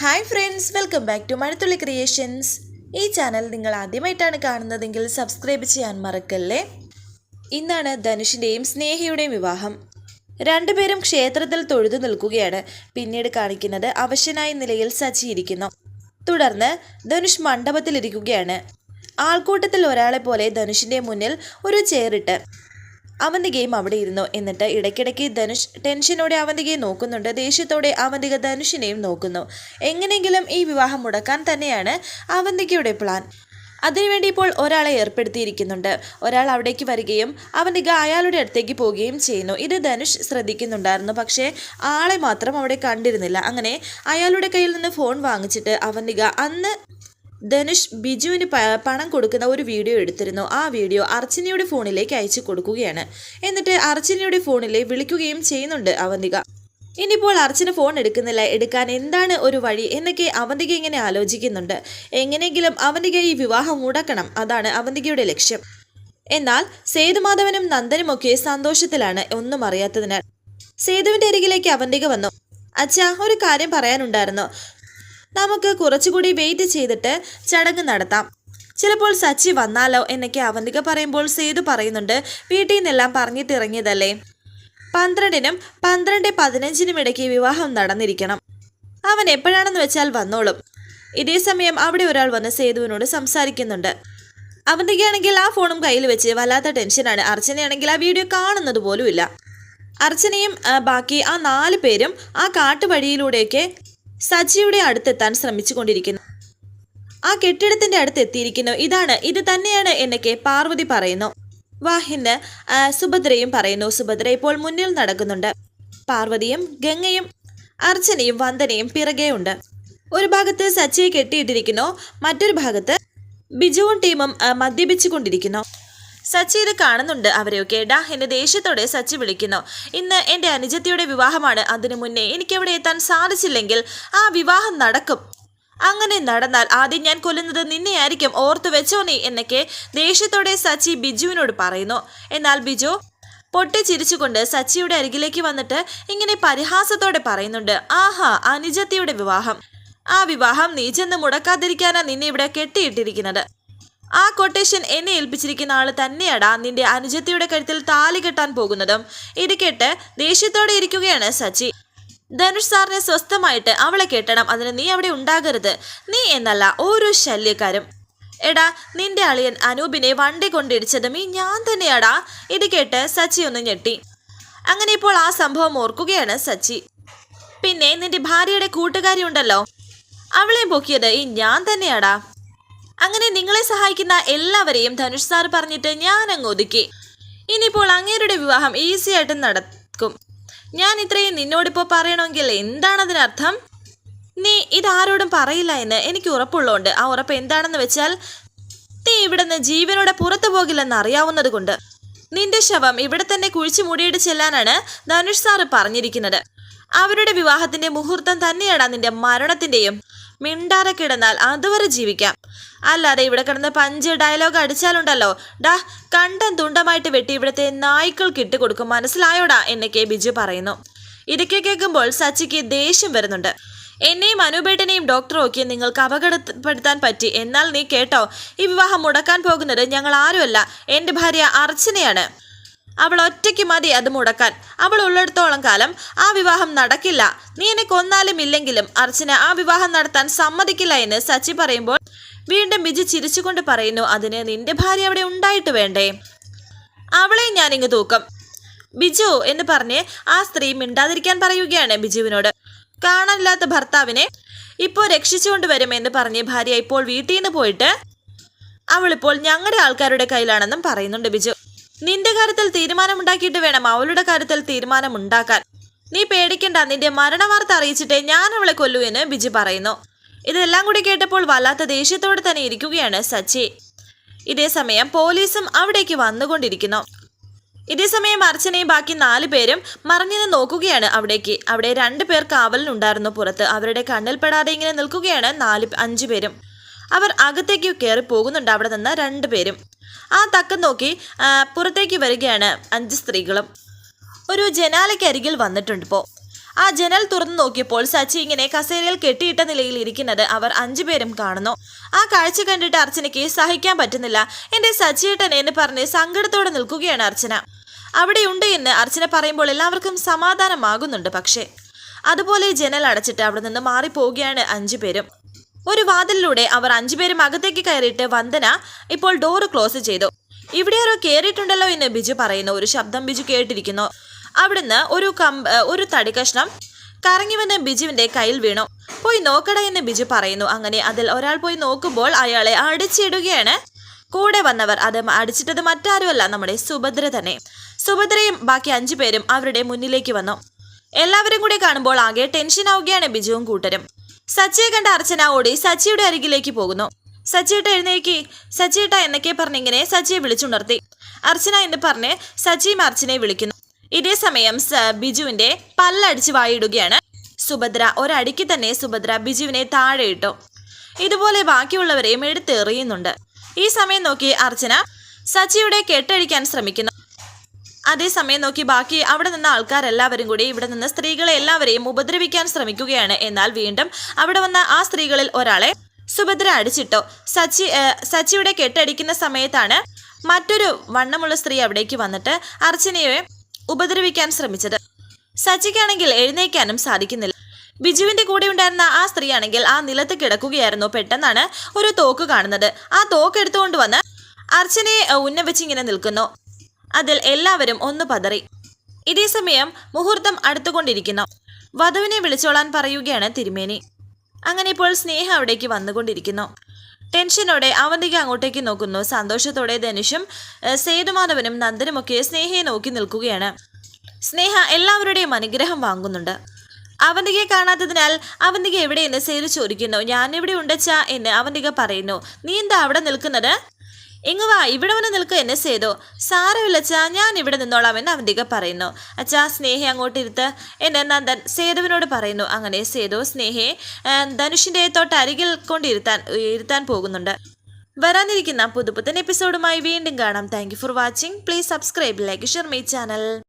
Hi friends welcome back to Mazhathulli creations ഈ channel നിങ്ങൾ ആദ്യമായിട്ടാണ് കാണുന്നതെങ്കിൽ സബ്സ്ക്രൈബ് ചെയ്യാൻ മറക്കല്ലേ? ഇന്നാണ് ധനുഷിന്റെയും സ്നേഹയുടെയും വിവാഹം. രണ്ടുപേരും ക്ഷേത്രത്തിൽ തൊഴുതു നിൽക്കുകയാണ്. പിന്നീട് കാണിക്കുന്നത് അവശനായ നിലയിൽ സജ്ജീകരിക്കുന്നു തുടർന്ന് ധനുഷ് മണ്ഡപത്തിലിരിക്കുകയാണ്. ആൾക്കൂട്ടത്തിൽ ഒരാളെ പോലെ ധനുഷിന്റെ മുന്നിൽ ഒരു ചെയറിട്ട് അവന്തികയും അവിടെ ഇരുന്നു. എന്നിട്ട് ഇടയ്ക്കിടയ്ക്ക് ധനുഷ് ടെൻഷനോടെ അവന്തികയെ നോക്കുന്നുണ്ട്. ദേഷ്യത്തോടെ അവന്തിക ധനുഷിനെയും നോക്കുന്നു. എങ്ങനെയെങ്കിലും ഈ വിവാഹം മുടക്കാൻ തന്നെയാണ് അവന്തികയുടെ പ്ലാൻ. അതിനുവേണ്ടി ഇപ്പോൾ ഒരാളെ ഏർപ്പെടുത്തിയിരിക്കുന്നുണ്ട്. ഒരാൾ അവിടേക്ക് വരികയും അവന്തിക അയാളുടെ അടുത്തേക്ക് പോവുകയും ചെയ്യുന്നു. ഇത് ധനുഷ് ശ്രദ്ധിക്കുന്നുണ്ടായിരുന്നു. പക്ഷേ ആളെ മാത്രം അവിടെ കണ്ടിരുന്നില്ല. അങ്ങനെ അയാളുടെ കയ്യിൽ നിന്ന് ഫോൺ വാങ്ങിച്ചിട്ട് അവന്തിക അന്ന് ധനുഷ് ബിജുവിന് പണം കൊടുക്കുന്ന ഒരു വീഡിയോ എടുത്തിരുന്നു. ആ വീഡിയോ അർച്ചനയുടെ ഫോണിലേക്ക് അയച്ചു കൊടുക്കുകയാണ്. എന്നിട്ട് അർച്ചനയുടെ ഫോണിലേ വിളിക്കുകയും ചെയ്യുന്നുണ്ട് അവന്തിക. ഇനിയിപ്പോൾ അർച്ചന ഫോൺ എടുക്കുന്നില്ല. എടുക്കാൻ എന്താണ് ഒരു വഴി എന്നൊക്കെ അവന്തിക ഇങ്ങനെ ആലോചിക്കുന്നുണ്ട്. എങ്ങനെയെങ്കിലും അവന്തിക ഈ വിവാഹം മുടക്കണം. അതാണ് അവന്തികയുടെ ലക്ഷ്യം. എന്നാൽ സേതുമാധവനും നന്ദനുമൊക്കെ സന്തോഷത്തിലാണ് ഒന്നും അറിയാത്തതിനാൽ. സേതുവിന്റെ അരികിലേക്ക് അവന്തിക വന്നു. അച്ഛാ ഒരു കാര്യം പറയാനുണ്ടായിരുന്നു. നമുക്ക് കുറച്ചുകൂടി വെയിറ്റ് ചെയ്തിട്ട് ചടങ്ങ് നടത്താം. ചിലപ്പോൾ സച്ചി വന്നാലോ എന്നൊക്കെ അവന്തിക പറയുമ്പോൾ സേതു പറയുന്നുണ്ട് വീട്ടിൽ നിന്നെല്ലാം പറഞ്ഞിട്ടിറങ്ങിയതല്ലേ? പന്ത്രണ്ടിനും പന്ത്രണ്ട് പതിനഞ്ചിനും ഇടയ്ക്ക് വിവാഹം നടന്നിരിക്കണം. അവൻ എപ്പോഴാണെന്ന് വെച്ചാൽ വന്നോളും. ഇതേ സമയം അവിടെ ഒരാൾ വന്ന് സേതുവിനോട് സംസാരിക്കുന്നുണ്ട്. അവന്തികയാണെങ്കിൽ ആ ഫോണും കയ്യിൽ വെച്ച് വല്ലാത്ത ടെൻഷനാണ്. അർച്ചനയാണെങ്കിൽ ആ വീഡിയോ കാണുന്നത് പോലുമില്ല. അർച്ചനയും ബാക്കി ആ നാല് പേരും ആ കാട്ടുവഴിയിലൂടെയൊക്കെ സച്ചിയുടെ അടുത്തെത്താൻ ശ്രമിച്ചുകൊണ്ടിരിക്കുന്നു. ആ കെട്ടിടത്തിന്റെ അടുത്ത് എത്തിയിരിക്കുന്നു ഇതാണ് ഇത് തന്നെയാണ് എന്നൊക്കെ പാർവതി പറയുന്നു. വാഹിന് ആ, സുഭദ്രയും പറയുന്നു. സുഭദ്ര ഇപ്പോൾ മുന്നിൽ നടക്കുന്നുണ്ട്. പാർവതിയും ഗംഗയും അർച്ചനയും വന്ദനയും പിറകെ ഉണ്ട് ഒരു ഭാഗത്ത് സച്ചിയെ കെട്ടിയിട്ടിരിക്കുന്നു. മറ്റൊരു ഭാഗത്ത് ബിജുവും ടീമും മദ്യപിച്ചുകൊണ്ടിരിക്കുന്നു. സച്ചി ഇത് കാണുന്നുണ്ട്. അവരെയൊക്കെ ഡാ എന്നെ ദേഷ്യത്തോടെ സച്ചി വിളിക്കുന്നു. ഇന്ന് എന്റെ അനുജത്തിയുടെ വിവാഹമാണ്. അതിനു മുന്നേ എനിക്ക് അവിടെ എത്താൻ സാധിച്ചില്ലെങ്കിൽ ആ വിവാഹം നടക്കും. അങ്ങനെ നടന്നാൽ ആദ്യം ഞാൻ കൊല്ലുന്നത് നിന്നെയായിരിക്കും. ഓർത്തു വെച്ചോ നീ എന്നൊക്കെ ദേഷ്യത്തോടെ സച്ചി ബിജുവിനോട് പറയുന്നു. എന്നാൽ ബിജു പൊട്ടി ചിരിച്ചുകൊണ്ട് സച്ചിയുടെ അരികിലേക്ക് വന്നിട്ട് ഇങ്ങനെ പരിഹാസത്തോടെ പറയുന്നുണ്ട്. ആഹാ അനുജത്തിയുടെ വിവാഹം. ആ വിവാഹം നീ ചെന്ന് മുടക്കാതിരിക്കാനാ നിന്നെ ഇവിടെ കെട്ടിയിട്ടിരിക്കുന്നത്. ആ കൊട്ടേഷൻ എന്നെ ഏൽപ്പിച്ചിരിക്കുന്ന ആൾ തന്നെയാടാ നിന്റെ അനുജത്തിയുടെ കഴുത്തിൽ താലി കെട്ടാൻ പോകുന്നതും. ഇത് കേട്ട് ദേഷ്യത്തോടെ ഇരിക്കുകയാണ് സച്ചി. ധനുഷ് സാറിനെ സ്വസ്ഥമായിട്ട് അവളെ കെട്ടണം അതിന് നീ അവിടെ ഉണ്ടാകരുത്. നീ എന്നല്ല ഓരോ ശല്യക്കാരും. എടാ നിന്റെ അളിയൻ അനൂപിനെ വണ്ടി കൊണ്ടിടിച്ചതും ഈ ഞാൻ തന്നെയാടാ. ഇത് കേട്ട് സച്ചി ഒന്ന് ഞെട്ടി. അങ്ങനെ ഇപ്പോൾ ആ സംഭവം ഓർക്കുകയാണ് സച്ചി. പിന്നെ നിന്റെ ഭാര്യയുടെ കൂട്ടുകാരി ഉണ്ടല്ലോ അവളെ പൊക്കിയത് ഈ ഞാൻ തന്നെയാടാ. അങ്ങനെ നിങ്ങളെ സഹായിക്കുന്ന എല്ലാവരെയും ധനുഷ് സാർ പറഞ്ഞിട്ട് ഞാൻ അങ്ങ് ഒതുക്കി. ഇനിയിപ്പോൾ അങ്ങേരുടെ വിവാഹം ഈസി ആയിട്ട് നടക്കും. ഞാൻ ഇത്രയും നിന്നോടിപ്പോൾ പറയണമെങ്കിൽ എന്താണ് അതിനർത്ഥം? നീ ഇതാരോടും പറയില്ല എന്ന് എനിക്ക് ഉറപ്പുള്ളതുകൊണ്ട് ആ ഉറപ്പ് എന്താണെന്ന് വെച്ചാൽ നീ ഇവിടുന്ന് ജീവനോടെ പുറത്തു പോകില്ലെന്ന് അറിയാവുന്നത് കൊണ്ട്. നിന്റെ ശവം ഇവിടെ തന്നെ കുഴിച്ചു മൂടിയിട്ട് ചെല്ലാനാണ് ധനുഷ് സാറ് പറഞ്ഞിരിക്കുന്നത്. അവരുടെ വിവാഹത്തിന്റെ മുഹൂർത്തം തന്നെയാണ് നിന്റെ മരണത്തിന്റെയും മിണ്ടാറെ കിടന്നാൽ അതുവരെ ജീവിക്കാം. അല്ലാതെ ഇവിടെ കിടന്ന് പഞ്ച് ഡയലോഗ് അടിച്ചാലുണ്ടല്ലോ. ഡാ കണ്ടം തുണ്ടമായിട്ട് വെട്ടി ഇവിടുത്തെ നായ്ക്കൾക്ക് ഇട്ട് കൊടുക്കും. മനസ്സിലായോടാ? എന്നൊക്കെ ബിജു പറയുന്നു. ഇതൊക്കെ കേൾക്കുമ്പോൾ സച്ചിക്ക് ദേഷ്യം വരുന്നുണ്ട്. എന്നെയും അനുപേട്ടനെയും ഡോക്ടറും ഒക്കെ നിങ്ങൾക്ക് അപകടപ്പെടുത്താൻ പറ്റി. എന്നാൽ നീ കേട്ടോ ഈ വിവാഹം മുടക്കാൻ പോകുന്നത് ഞങ്ങൾ ആരുമല്ല. എന്റെ ഭാര്യ അർച്ചനയാണ്. അവൾ ഒറ്റയ്ക്ക് മതി അത് മുടക്കാൻ. അവൾ ഉള്ളിടത്തോളം കാലം ആ വിവാഹം നടക്കില്ല. നീ എന്നെ കൊന്നാലും ഇല്ലെങ്കിലും അർച്ചന ആ വിവാഹം നടത്താൻ സമ്മതിക്കില്ല എന്ന് സച്ചി പറയുമ്പോൾ വീണ്ടും ബിജു ചിരിച്ചുകൊണ്ട് പറയുന്നു അതിന് നിന്റെ ഭാര്യ അവിടെ ഉണ്ടായിട്ട് വേണ്ടേ? അവളെ ഞാനിങ്ങ് തൂക്കം. ബിജു എന്ന് പറഞ്ഞ് ആ സ്ത്രീ മിണ്ടാതിരിക്കാൻ പറയുകയാണ് ബിജുവിനോട്. കാണാനില്ലാത്ത ഭർത്താവിനെ ഇപ്പോൾ രക്ഷിച്ചുകൊണ്ട് എന്ന് പറഞ്ഞ് ഭാര്യ ഇപ്പോൾ വീട്ടിൽ നിന്ന് പോയിട്ട് അവളിപ്പോൾ ഞങ്ങളുടെ ആൾക്കാരുടെ കയ്യിലാണെന്നും പറയുന്നുണ്ട് ബിജു. നിന്റെ കാര്യത്തിൽ തീരുമാനമുണ്ടാക്കിയിട്ട് വേണം അവളുടെ കാര്യത്തിൽ തീരുമാനമുണ്ടാക്കാൻ. നീ പേടിക്കണ്ട നിന്റെ മരണവാർത്ത അറിയിച്ചിട്ടേ ഞാൻ അവളെ കൊല്ലൂ എന്ന് ബിജു പറയുന്നു. ഇതെല്ലാം കൂടി കേട്ടപ്പോൾ വല്ലാത്ത ദേഷ്യത്തോടെ തന്നെ ഇരിക്കുകയാണ് സച്ചി. ഇതേസമയം പോലീസും അവിടേക്ക് വന്നുകൊണ്ടിരിക്കുന്നു. ഇതേസമയം അർച്ചനയും ബാക്കി നാല് പേരും മറിഞ്ഞു നോക്കുകയാണ് അവിടേക്ക്. അവിടെ രണ്ടു പേർ കാവലിനുണ്ടായിരുന്നു പുറത്ത്. അവരുടെ കണ്ണിൽപ്പെടാതെ ഇങ്ങനെ നിൽക്കുകയാണ് നാല് അഞ്ചു പേരും. അവർ അകത്തേക്ക് കയറി പോകുന്നുണ്ട്. അവിടെ നിന്ന് രണ്ടുപേരും ആ തക്കം നോക്കി പുറത്തേക്ക് വരികയാണ് അഞ്ച് സ്ത്രീകളും. ഒരു ജനാലയ്ക്കരികിൽ വന്നിട്ടുണ്ട് ഇപ്പോൾ ആ ജനൽ തുറന്നു നോക്കിയപ്പോൾ സച്ചി ഇങ്ങനെ കസേരയിൽ കെട്ടിയിട്ട നിലയിൽ ഇരിക്കുന്നത് അവർ അഞ്ചുപേരും കാണുന്നു. ആ കാഴ്ച കണ്ടിട്ട് അർച്ചനയ്ക്ക് സഹിക്കാൻ പറ്റുന്നില്ല. എന്റെ സച്ചിയേട്ടൻ എന്ന് പറഞ്ഞ് സങ്കടത്തോടെ നിൽക്കുകയാണ് അർച്ചന. അവിടെയുണ്ട് എന്ന് അർച്ചന പറയുമ്പോൾ എല്ലാവർക്കും സമാധാനമാകുന്നുണ്ട് പക്ഷേ. അതുപോലെ ജനൽ അടച്ചിട്ട് അവിടെ നിന്ന് മാറിപ്പോവുകയാണ് അഞ്ചുപേരും ഒരു വാതിലിലൂടെ അവർ അഞ്ചുപേരും അകത്തേക്ക് കയറിയിട്ട് വന്ദന ഇപ്പോൾ ഡോറ് ക്ലോസ് ചെയ്തു. ഇവിടെ ആരോ കയറിയിട്ടുണ്ടല്ലോ എന്ന് ബിജു പറയുന്നു. ഒരു ശബ്ദം ബിജു കേട്ടിരിക്കുന്നു. അവിടുന്ന് ഒരു കമ്പ് ഒരു തടി കഷ്ണം കറങ്ങി വന്ന് ബിജുവിന്റെ കയ്യിൽ വീണു. പോയി നോക്കട എന്ന് ബിജു പറയുന്നു. അങ്ങനെ അതിൽ ഒരാൾ പോയി നോക്കുമ്പോൾ അയാളെ അടിച്ചിടുകയാണ്. കൂടെ വന്നവർ അത് അടിച്ചിട്ടത് മറ്റാരുമല്ല നമ്മുടെ സുഭദ്ര തന്നെ. സുഭദ്രയും ബാക്കി അഞ്ചു പേരും അവരുടെ മുന്നിലേക്ക് വന്നു. എല്ലാവരും കൂടി കാണുമ്പോൾ ആകെ ടെൻഷൻ ആവുകയാണ് ബിജുവും കൂട്ടരും. സച്ചിയെ കണ്ട അർച്ചന ഓടി സച്ചിയുടെ അരികിലേക്ക് പോകുന്നു. സച്ചിയേട്ട എഴുന്നേക്ക് സച്ചിയേട്ട എന്നൊക്കെ പറഞ്ഞിങ്ങനെ സച്ചിയെ വിളിച്ചുണർത്തി. അർച്ചന എന്ന് പറഞ്ഞ് സച്ചിയും അർച്ചനയെ വിളിക്കുന്നു. ഇതേ സമയം ബിജുവിന്റെ പല്ലടിച്ച് വായിടുകയാണ്. സുഭദ്ര ഒരടിക്ക് തന്നെ സുഭദ്ര ബിജുവിനെ താഴെ ഇട്ടു. ഇതുപോലെ ബാക്കിയുള്ളവരെയും എടുത്തെറിയുന്നുണ്ട്. ഈ സമയം നോക്കി അർച്ചന സച്ചിയുടെ കെട്ടഴിക്കാൻ ശ്രമിക്കുന്നു. അതേസമയം നോക്കി ബാക്കി അവിടെ നിന്ന ആൾക്കാരെല്ലാവരും കൂടി ഇവിടെ നിന്ന് സ്ത്രീകളെ എല്ലാവരെയും ഉപദ്രവിക്കാൻ ശ്രമിക്കുകയാണ്. എന്നാൽ വീണ്ടും അവിടെ വന്ന ആ സ്ത്രീകളിൽ ഒരാളെ സുഭദ്ര അടിച്ചിട്ടോ. സച്ചി സച്ചിയുടെ കെട്ടടിക്കുന്ന സമയത്താണ് മറ്റൊരു വണ്ണമുള്ള സ്ത്രീ അവിടേക്ക് വന്നിട്ട് അർച്ചനയെ ഉപദ്രവിക്കാൻ ശ്രമിച്ചത്. സച്ചിക്കാണെങ്കിൽ എഴുന്നേക്കാനും സാധിക്കുന്നില്ല. ബിജുവിന്റെ കൂടെ ഉണ്ടായിരുന്ന ആ സ്ത്രീയാണെങ്കിൽ ആ നിലത്ത് കിടക്കുകയായിരുന്നു. പെട്ടെന്നാണ് ഒരു തോക്ക് കാണുന്നത്. ആ തോക്ക് എടുത്തുകൊണ്ട് വന്ന് അർച്ചനയെ ഉന്നം വെച്ച് ഇങ്ങനെ നിൽക്കുന്നു. അതിൽ എല്ലാവരും ഒന്ന് പതറി. ഇതേ സമയം മുഹൂർത്തം അടുത്തുകൊണ്ടിരിക്കുന്നു. വധുവിനെ വിളിച്ചോളാൻ പറയുകയാണ് തിരുമേനി. അങ്ങനെ ഇപ്പോൾ സ്നേഹ അവിടേക്ക് വന്നുകൊണ്ടിരിക്കുന്നു. ടെൻഷനോടെ അവന്തിക അങ്ങോട്ടേക്ക് നോക്കുന്നു. സന്തോഷത്തോടെ ധനുഷും സേതുമാധവനും നന്ദനുമൊക്കെ സ്നേഹയെ നോക്കി നിൽക്കുകയാണ്. സ്നേഹ എല്ലാവരുടെയും അനുഗ്രഹം വാങ്ങുന്നുണ്ട്. അവന്തികയെ കാണാത്തതിനാൽ അവന്തിക എവിടെയെന്ന് സേതു ചോദിക്കുന്നു. ഞാനിവിടെ ഉണ്ടച്ചാ എന്ന് അവന്തിക പറയുന്നു. നീ എന്താ അവിടെ നിൽക്കുന്നത്? ഇങ്ങ് വാ ഇവിടെ വന്ന് നിൽക്കുക എന്നെ ചെയ്തോ സാരമില്ല അച്ഛാ ഞാൻ ഇവിടെ നിന്നോളാം എന്ന് അവന്തിക പറയുന്നു. അച്ഛാ സ്നേഹ അങ്ങോട്ട് എന്ന് നന്ദൻ സേതുവിനോട് പറയുന്നു. അങ്ങനെ സേതു സ്നേഹയെ ആ, ധനുഷിന്റെ തൊട്ടരികിൽ കൊണ്ടിരുത്താൻ ഇരുത്താൻ പോകുന്നുണ്ട്. വരാനിരിക്കുന്ന പുതുപുത്തൻ എപ്പിസോഡുമായി വീണ്ടും കാണാം. Thank for watching please subscribe like share my channel